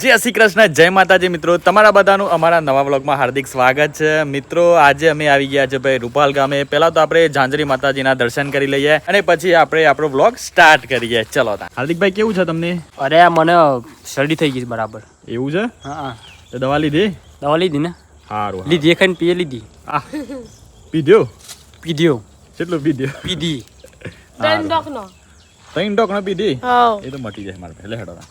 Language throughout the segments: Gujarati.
જય શ્રી કૃષ્ણ જય માતાજી મિત્રો. તમારા બધાનું અમારા નવા વ્લોગમાં હાર્દિક સ્વાગત છે. મિત્રો આજે અમે આવી ગયા છે ભાઈ રૂપાલ ગામે. પહેલા તો આપણે ઝાંઝરી માતાજીના દર્શન કરી લઈએ અને પછી આપણે આપણો વ્લોગ સ્ટાર્ટ કરીએ. ચલો હાર્દિકભાઈ કેવું છે તમને? અરે આ મને શરદી થઈ ગઈ બરાબર. એવું છે? હા દવા લીધી? દવા લીધી ને? સારું લીધી એક પીએ લીધી. આ પીધ્યો? પીધ્યો. કેટલું પીધ્યો? પીધી. ત્રણ ડોકનો. ત્રણ ડોક નો પીધી એ તો મટી જાય મારે પહેલે હેડો તા.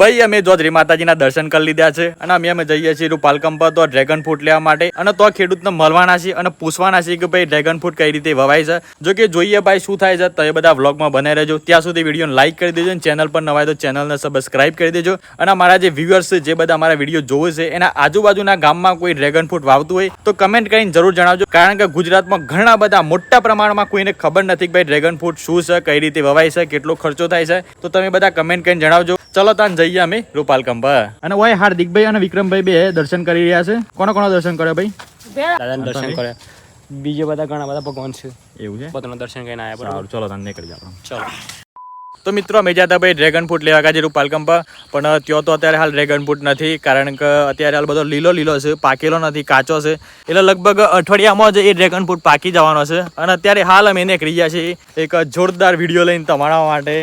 ભાઈ, અમે જોધરી માતાજીના દર્શન કરી લીધા છે અને અમે અમે જઈએ છીએ રૂપાલકમ પર. તો ડ્રેગન ફ્રૂટ લેવા માટે અને તો ખેડૂતને મળવાના છે અને પૂછવાના છે કે ભાઈ ડ્રેગન ફ્રૂટ કઈ રીતે વવાય છે. જો કે જોઈએ ભાઈ, શું થાય છે, તો એ બધા વ્લોગમાં બનાવી રહેજો. ત્યાં સુધી વિડીયોને લાઈક કરી દેજો અને ચેનલ પર નવાય તો ચેનલને સબસ્ક્રાઇબ કરી દેજો. અને અમારા જે વ્યુઅર્સ જે બધા અમારા વીડિયો જોવે છે, એના આજુબાજુના ગામમાં કોઈ ડ્રેગન ફ્રૂટ વાવતું હોય, તો કમેન્ટ કરીને જરૂર જણાવજો. કારણ કે ગુજરાતમાં ઘણા બધા મોટા પ્રમાણમાં કોઈને ખબર નથી કે ભાઈ ડ્રેગન ફ્રૂટ શું છે, કઈ રીતે વવાય છે, કેટલો ખર્ચો થાય છે. તો તમે બધા કમેન્ટ કરીને જણાવજો. ચલો તાન જઈએ અમે રૂપાલ પર અને ઓય હાર્દિકભાઈ અને વિક્રમભાઈ બે દર્શન કરી રહ્યા છે. કોનો કોનો દર્શન કર્યા ભાઈ? દર્શન કર્યા. બીજા બધા ઘણા બધા ભગવાન છે. એવું છે? બધાનું દર્શન કરીને આવ્યા બરાબર. ચલો તાન નીકળી જાવ ચલો. તો મિત્રો અમે જતા ભાઈ ડ્રેગન ફ્રૂટ લેવા ગયા છે રૂપાલકમ પણ ત્યાં તો અત્યારે હાલ ડ્રેગન ફ્રૂટ નથી કારણ કે અત્યારે હાલ બધો લીલો લીલો છે પાકેલો નથી કાચો છે. એટલે લગભગ અઠવાડિયામાં જ એ ડ્રેગન ફ્રૂટ પાકી જવાનો છે. અને અત્યારે હાલ અમે નીકળી ગયા છીએ એક જોરદાર વીડિયો લઈને તમારા માટે.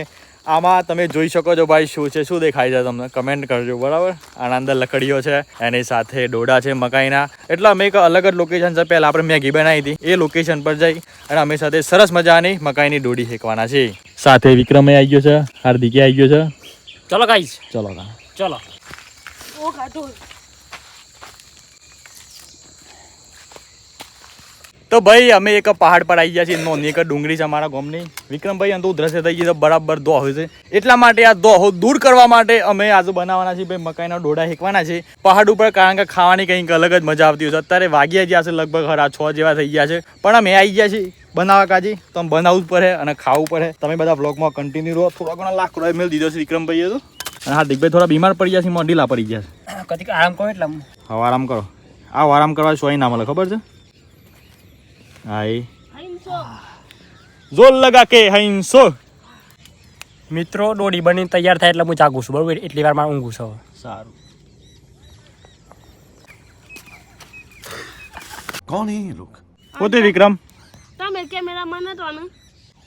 આમાં તમે જોઈ શકો છો ભાઈ શું છે શું દેખાય છે તમને? કમેન્ટ કરજો બરાબર? આના અંદર લકડીઓ છે એની સાથે ડોડા છે મકાઈના. એટલે અમે એક અલગ જ લોકેશન છે. પહેલાં આપણે મેગી બનાવી હતી. એ લોકેશન પર જઈ અને અમે સાથે સરસ મજાની મકાઈની ડોડી શેકવાના છે સાથે વિક્રમે આવી ગયો છે હાર્દિકે આવી ગયો છે. ચલો ગાઈશ ચલો. ચલો ઓ કાઢો તો ભાઈ અમે એક પહાડ પર આવી ગયા છીએ. નોંધી એક ડુંગળી છે અમારા ગામની. વિક્રમભાઈ અંત ઉધરસે થઈ ગઈ છે. બરાબર દોહ છે. એટલા માટે આ દોહો દૂર કરવા માટે અમે આજુ બનાવવાના છીએ. ભાઈ મકાઈના ડોડા શેકવાના છે. પહાડ ઉપર કારણ કે ખાવાની કંઈક અલગ જ મજા આવતી હોય છે. અત્યારે વાગ્યા ગયા છે લગભગ હરા છ જેવા થઈ ગયા છે. પણ અમે આવી ગયા છીએ બનાવવા કાજી. તો બનાવવું જ પડે અને ખાવું પડે. તમે બધા બ્લોગમાં કન્ટિન્યુ રહો. થોડા ઘણા લાખ રૂપિયા મેળ દીધો છે વિક્રમભાઈએ તો. અને હા દીકભાઈ થોડા બીમાર પડી ગયા છે મોઢીલા ઢીલા પડી ગયા છે. આરામ કરો એટલે. હવે આરામ કરો. આ આરામ કરવા સોય ના મળે ખબર છે? હાય જોર લગા કે હાઈનસો મિત્રો દોડી બની તૈયાર થાય એટલે હું જાગું છું બરોબર? એટલી વારમાં ઊંઘું છું સારું. કોણ હે લોક? પોતે વિક્રમ? તમે કેમેરા મને તો ને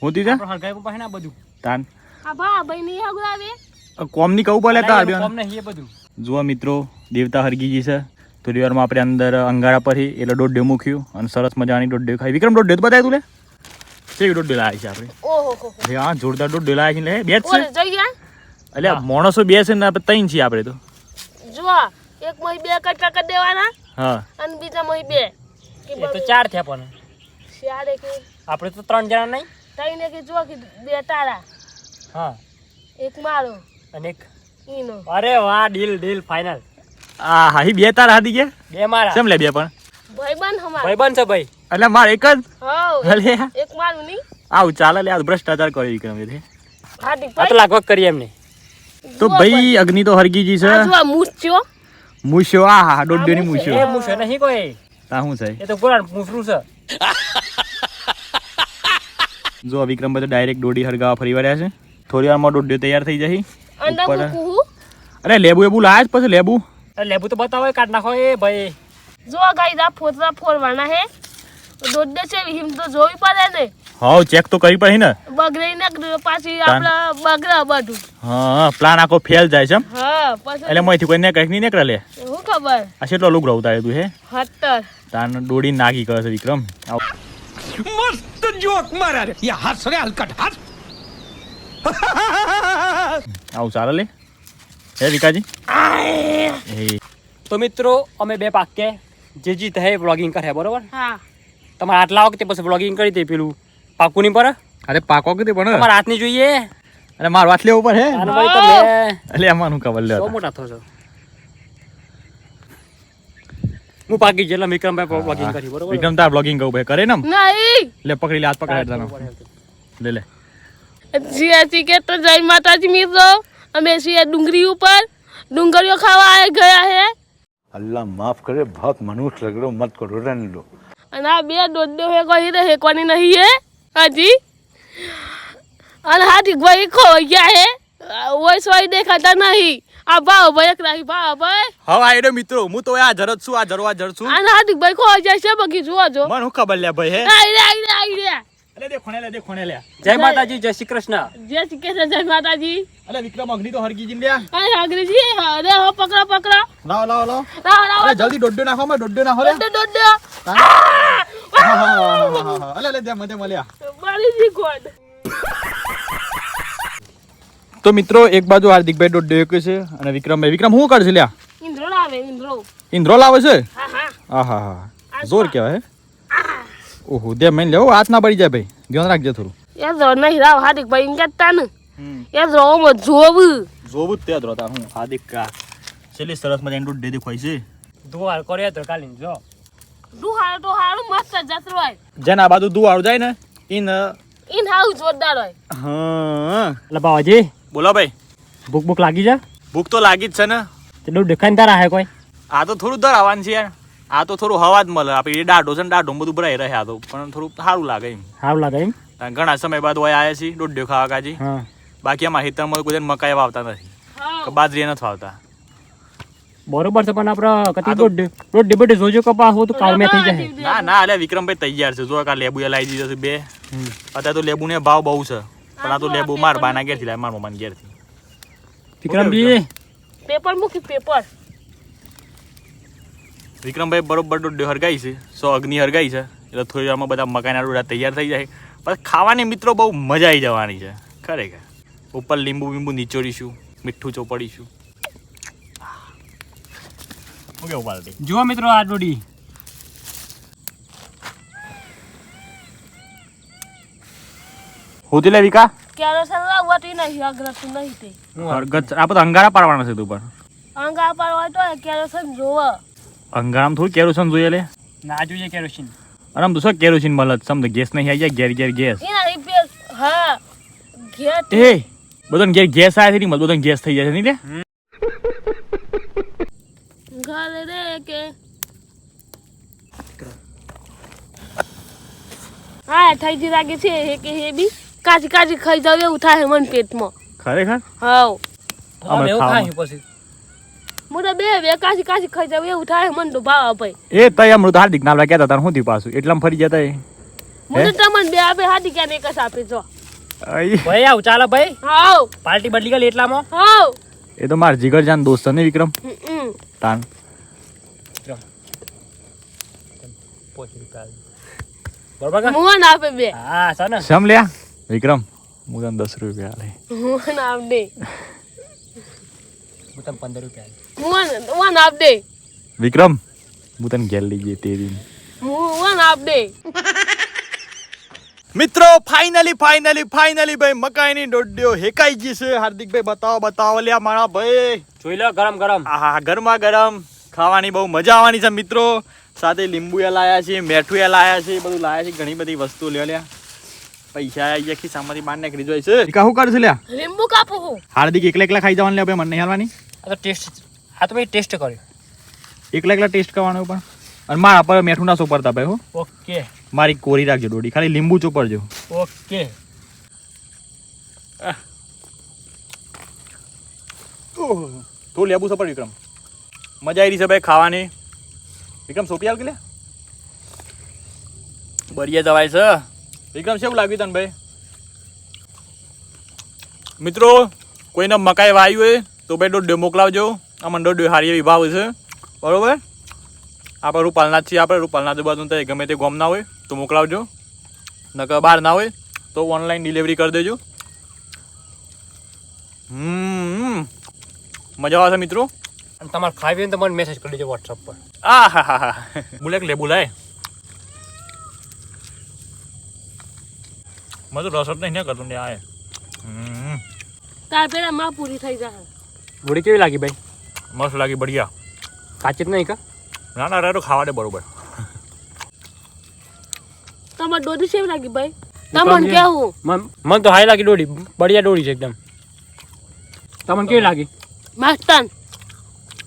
હું દીધા હરગાઈ પાસે ના બધું? તાન. આ ભાઈ ની આગળ આવે કોમની કહું બોલે તા આવ્યો કોમ નહીં એ બધું. જુઓ મિત્રો દેવતા હરગીજી છે. થોડી વારમાં આપણે અંદર અંગારા પરથી એટલે દોઢ મૂક્યું અને સરસ મજાની દોઢ ખાઈ. વિક્રમ દોઢ તો બતાય તું લે. કેવી દોઢ લાવી છે આપણે? ઓહો હો જોરદાર દોઢ લાવી છે લે બે જ. છે ગયા એટલે માણસો બે છે ને આપણે ત્રણ છીએ આપણે તો. જો એક મહી બે કટકા કરી દેવાના હા. અને બીજા મહી બે. એ તો ચાર થયા પણ. શિયાળે કે આપણે તો ત્રણ જણા નહીં. તઈને કે જો કે બે તારા. હા. એક મારો અને એક. ઈનો. અરે વાહ ડીલ ડીલ ફાઇનલ આ હા બે તાર હાથી ગયા? બે મારા. કેમ લે બે પણ? ભાઈ બન ભાઈબંધ છે ભાઈ. એટલે મારે એક જ? હવ એક મારું નહીં. આવું ચાલે લે આ ભ્રષ્ટાચાર કરે વિક્રમ એ હાર્દિક આ તો ભાઈ લાગવગ કરીએ એમને. તો ભાઈ અગ્નિ તો હરગીજી છે. આ મૂછ્યો. મૂછ્યો આ હા ડોડ્યો ની એ મૂછ્યો મૂછો નહીં કોઈ. તા શું છે? એ તો પુરાણ મૂછરું છે. જો વિક્રમભાઈ તો ડાયરેક્ટ દોડી હરગાવા ફરી વળ્યા છે. થોડી વારમાં દોઢ તૈયાર થઈ જશે. હું અરે લેબુ એબુ લાયા જ પછી લેબુ? લેબુ તો બતાવો કાઢ નાખો. એ ભાઈ. જો ગાઈસ આ ફોતરા ફોરવાના હે. દોડને છે હિમ તો જોવી પડે ને. હા ચેક તો કરી પડે ને. બગડી ને પાછી આપડા બગડા બધું. હા પ્લાન આખો ફેલ જાય છે હા એટલે મોઈથી કોઈને કંઈક નહીં નીકળે લે. હું ખબર? આ કેટલો લુક રહું તારે તું હે? હતર. તાર દોડી નાગી કરે છે વિક્રમ. મસ્ત જોક મારા રે. યા હસ હલકટ હસ આવ ચાલે લે. હે વિકાજી? તો મિત્રો અમે બે પાકે. જે જીત હે વ્લોગિંગ કરે બરોબર? હા. તમારે આટલા વખતે પછી વ્લોગિંગ કરી દે પેલું? પાકું નહીં પર? અરે પાકો કીધી પણ તમારા હાથની જોઈએ. અરે માર હાથ લેવું પર હે? એટલે એમાં ખબર લે બહુ મોટા થો છો. હું પાકી જેટલા વિક્રમભાઈ વ્લોગિંગ કરી બરોબર? વિક્રમ તાર બ્લોગિંગ કહું ભાઈ કરે ને? નહીં. લે પકડી લે હાથ પકડાય તને. લે લે. આજી કે તો જય માતાજી મિત્રો અમે છીએ ડુંગરી ઉપર ડુંગળીઓ ખાવા આવી ગયા હે अल्लाह माफ करे बहुत मनुष्य लग रहे हो मत करो रहने दो અને આ બે દોડ્યો હે કોઈ રે હેકવાની નહીં હે હજી અને હાથી ભાઈ ખોઈ ગયા હે ઓય સોય દેખાતા નહીં આ ભાવ ભાઈ એક નહીં ભાવ ભાઈ હવે આયડો મિત્રો હું તો આ જરત છું આ જરવા જર છું અને હાથી ભાઈ ખોઈ જાય છે બગી જુઓ જો મને હું ખબર લે ભાઈ હે આઈ રે આઈ રે આઈ રે જય માતાજી જય શ્રી કૃષ્ણ. જય શ્રી કૃષ્ણ જય માતાજી. અલે વિક્રમ અગ્નિ તો હરગી જીમ લ્યા. અરે અગ્નિજી અરે હો પકડો પકડો. લાવ લાવ લાવ. લાવ લાવ. અરે જલ્દી દોડ્યો નાખો મે દોડ્યો નાખો હા, હા. અલે અલે દે મતે મળ્યા. મારી કોણ તો મિત્રો એક બાજુ હાર્દિકભાઈ દોડ્યો એક છે અને વિક્રમભાઈ. વિક્રમ શું કરશે લ્યા? ઇન્દ્રો લાવે ઇન્દ્રો. ઇન્દ્રો લાવે છે? હા હા. આહા હા જોર કહેવાય હે? ઓહો દે મેં લેવો હાથ ના પડી જાય ભાઈ. ધ્યાન રાખજે થોડું. એ જો નહીં રાવ હાર્દિક ભાઈ ઇંગત ને. એ જો મો જોવું. જોવું જ તે દ્રોતા હું હાર્દિક કા. છેલી સરસ મજા એન્ડુ દે દેખાય છે. દુવાર કરે તો કાલી જો. દુ હારું તો હારું મસ્ત જતરો રોય જેના બાજુ દુવાળું જાય ને ઇન ઇન હાઉ જોરદાર હોય. હા. એટલે બાવાજી. બોલો ભાઈ. ભૂખ ભૂખ લાગી જા? ભૂખ તો લાગી જ છે ને. તેટલું દેખાય તારા હે કોઈ? આ તો થોડું દર આવવાનું છે યાર. આ તો થોડું હવા જ મળે. આપણે ડાઢો છે ને દાઢો બધું ભરાઈ રહે આ તો પણ થોડું સારું લાગે એમ. સારું લાગે એમ? ઘણા સમય બાદ હોય આવ્યા છીએ દોઢ ખાવા કાજી. હા. બાકી અમારા ખેતરમાં કોઈ મકાઈ વાવતા નથી. બાજરી નથી વાવતા. બરોબર છે પણ આપણે કતી દોઢ દોઢ જોજો કપાસ હો તો કાલ થઈ જાય. ના ના અલ્યા વિક્રમભાઈ તૈયાર છે. જો કા લેબુ એ લાવી દીધો છે બે. અત્યારે તો લેબુ ને ભાવ બહુ છે. પણ આ તો લેબુ માર બાના ઘેરથી લાવે મારા મમ્માના ઘેરથી. વિક્રમજી. પેપર મૂકી પેપર. વિક્રમભાઈ બરોબર દોઢ હરગાઈ છે સો અગ્નિ હરગાઈ છે. એટલે થોડી વારમાં બધા મકાઈના ડોડા તૈયાર થઈ જાય. પણ ખાવાની મિત્રો બહુ મજા આવી જવાની છે ખરેખર. ઉપર લીંબુ બીંબુ નીચોડીશું મીઠું ચોપડીશું. જુઓ મિત્રો આ ડોડી. હું લે વિકા? ક્યારે સલાહ વટી નહીં અગ્રતું નહીં તે. હરગત આ બધા અંગારા પાડવાના છે તું પર અંગારા પાડવા હોય તો કેરોસન જોવ. અંગારામાં થોડું કેરોસીન જોઈએ લે. ના જોઈએ કેરોસીન. અરે આમ તો શું કેરોસીન મળે છે? સમજ ગેસ નહીં આવી જાય ઘેર ઘેર ગેસ. હા ઘેર એ બધાને ઘેર ગેસ આવે છે નહીં બધાને ગેસ થઈ જાય છે નહીં લે. ઘરે રે કે. હા થઈ જી લાગે છે હે કે હે બી. કાચી કાચી ખાઈ જાવ એવું થાય મન પેટમાં. ખરેખર? હા અમે એવું ખાવાનું. ખાય પછી મોટા બે બે કાચી કાચી ખાઈ જાવ એવું થાય મન તો ભાવ ભાઈ એ તય અમૃત હાર્દિક નાવલા કહેતા હતા હું થયું પાછું? એટલામાં ફરી જતા એ? મને તમને બે આપે હાથી ક્યાં એક જ આપે જો. ભાઈ આવ ચાલો ભાઈ. હાવ. પાર્ટી બદલી ગઈ એટલામાં. હાવ. એ તો માર જીગરજાન દોસ્ત છે ને વિક્રમ? હમ તાન. બરોબર કા? આપે બે. હા છે સમ લ્યા? વિક્રમ હું તને દસ રૂપિયા લે મોહન આપ દે હું પંદર રૂપિયા વન આપ દે. વિક્રમ હું તને ઘેર લઈ જઈએ તે દિન મોહન આપ દે. મિત્રો ફાઇનલી ફાઇનલી ફાઇનલી ભાઈ મકાઈની દોડ્યો હેકાઈ ગઈ છે. હાર્દિકભાઈ બતાવો બતાવો લ્યા મારા ભાઈ. જોઈ લો ગરમ ગરમ. હા ગરમા ગરમ. ખાવાની બહુ મજા આવવાની છે મિત્રો. સાથે લીંબુ એ લાયા છે મેઠું એ લાયા છે બધું લાયા છે ઘણી બધી વસ્તુ લ્યો લ્યા. પૈસા આવી ગયા ખિસ્સામાંથી બહાર નીકળી જાય છે. શું કરશે લ્યા? લીંબુ કાપું હાર્દિક એકલા એકલા ખાઈ જવાનું લે ભાઈ મને નહીં હાલવાની. આ તો ટેસ્ટ આ તો ભાઈ ટેસ્ટ કર્યો. એકલા એકલા ટેસ્ટ કરવાનો પણ. અને મારા પર મેઠું ના સોપરતા ભાઈ હો. ઓકે. મારી કોરી રાખજો ડોડી ખાલી લીંબુ ચોપરજો ઓકે. તું લેબુ સપર વિક્રમ. મજા આવી રહી છે ભાઈ ખાવાની. વિક્રમ સોપી આવ કે લે? બરિયા જવાય છે. વિક્રમ શું લાગ્યું તને ભાઈ? મિત્રો કોઈને મકાઈ વાવ્યું હોય? તો ભાઈ દોઢ મોકલાવજો. આમાં દોઢ હારી એવી ભાવ છે. બરાબર? આપણે રૂપાલના છીએ આપણે. રૂપાલના આજુબાજુ તો ગમે તે ગોમ ના હોય તો મોકલાવજો. નકર બહાર ના હોય તો ઓનલાઈન ડિલિવરી કરી દેજો. હમ. મજા આવે છે મિત્રો? અને તમારે ખાવી હોય તો મને મેસેજ કરી દેજો વોટ્સઅપ પર. આ હા હા હા. બોલે લે બોલાય મેં તો રસ જ નહીં કરતો ને આ હમ. તાર પેલા માં પૂરી થઈ જશે ગોળી કેવી લાગી ભાઈ? મસ્ત લાગી બઢિયા. કાચી જ નહીં કા? ના ના રેડો ખાવા દે બરોબર. તમાર દોધી સેવ લાગી ભાઈ. તમને કેવું? મન મન તો હાઈ લાગી ડોડી બઢિયા ડોડી છે એકદમ. તમને કેવી લાગી? મસ્તન.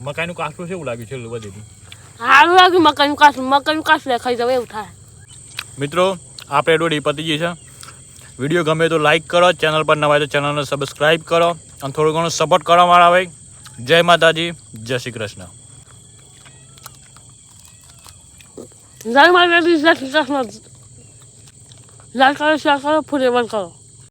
મકાઈનું કાસું છે એવું લાગ્યું છે બધેથી. સારું લાગ્યું મકાઈનું કાસું મકાઈનું કાસું ખાઈ જવું એવું થાય. મિત્રો આપણે ડોડી પતી ગઈ છે. વીડિયો ગમે તો લાઈક કરો ચેનલ પર નવા હોય તો ચેનલને સબસ્ક્રાઈબ કરો. અને થોડું ઘણું સપોર્ટ કરવા વાળા હોય જય માતાજી, જય શ્રી કૃષ્ણ. જય માતાજી, જય શ્રી કૃષ્ણ. લાલ કરો શેર કરો, ફૂલે બંધ કરો.